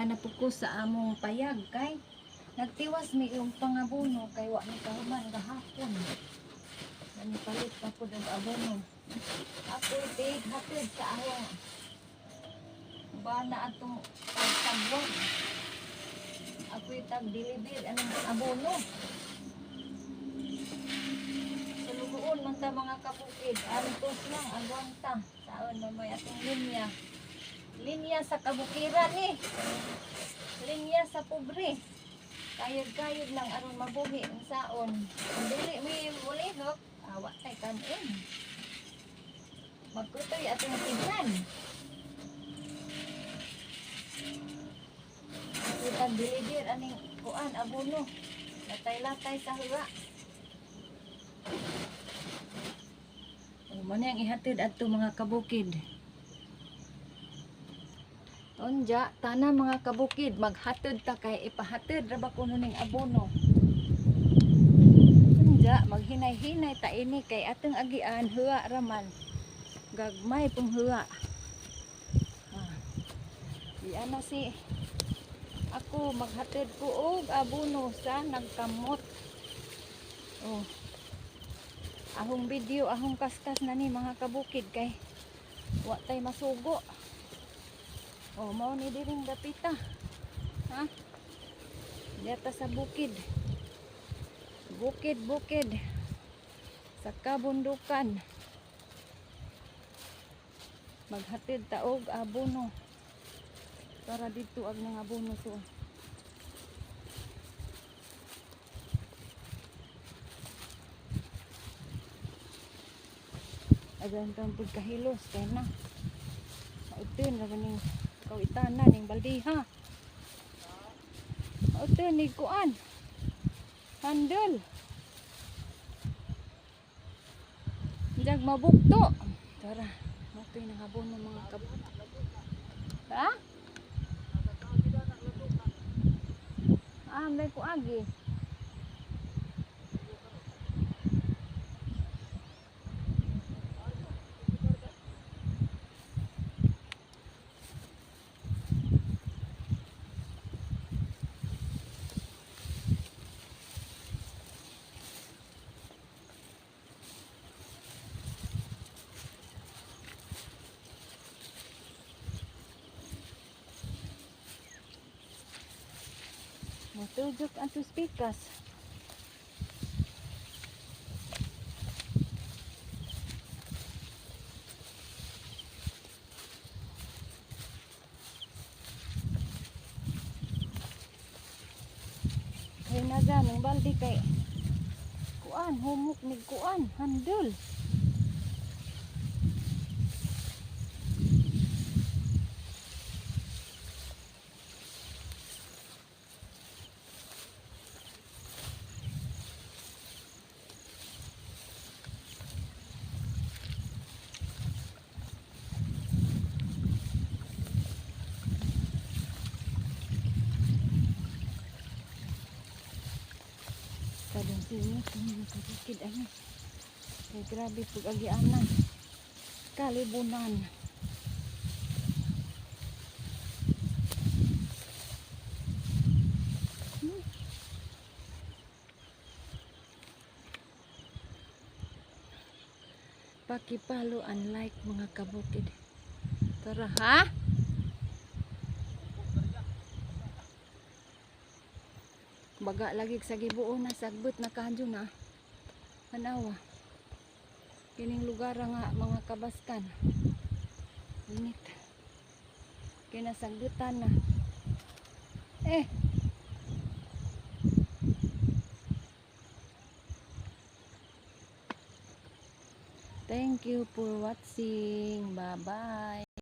ana po ko sa among payag kay nagtiwas mi yung pangabono kay wa mi kahuman gahapon. Ani palit pa po ng abono. Ako tig hatid sa ahong bana atong pagtagwag. Ako tag deliver anong abono. Sulugoon man ta mga kapukid. Antos lang agwanta. Saon man may atong linya. Linya sa kabukiran eh. Linya sa pobre. Kayod-kayod lang aron mabuhi ang saon. Kung dili mi mulihok, awa tay kanin. Magkutoy atong tignan. Kita deliver aning kuan abono. Latay-latay sa hura. Mo ang ihatid adto mga kabukid. Onja, tana mga kabukid, maghatid ta kay ipahatid ra ba kuno ning abono. Onja, maghinay-hinay ta ini kay atong agian huwa raman. Gagmay pong huwa. Ah. Diyan na si ako maghatid ko og abono sa nagkamot. Oh. Ahong video, ahong kaskas na ni mga kabukid kay wa tay masugo. Oh, mao ni diring dapita. Ha? Diyata sa bukid. Bukid, bukid. Sa kabundukan. Maghatid taog abono. Para dito ag mga abono so. Agan tang pagkahilos kay na. Mautin ra ning kawitana ning baldiha. Mautin ni kuan. Handle. Jag mabukto. Tara, mautin ang habon ng mga kab. Ha? Ah, may kuagi. Matugok ang suspikas. Kay naga ng baldi kay kuan humok ni kuan handol. Kadang singit ang kapatid ano. Ay grabe pag agianan. Kalibunan. Hmm. Pakipalo unlike mga kabukid. Tara ha? Baga lagi sa gibuo na sagbot na kadyo na. Hanawa kining lugar nga mga kabaskan. Init. Kinasagbutan na eh! Thank you for watching. Bye bye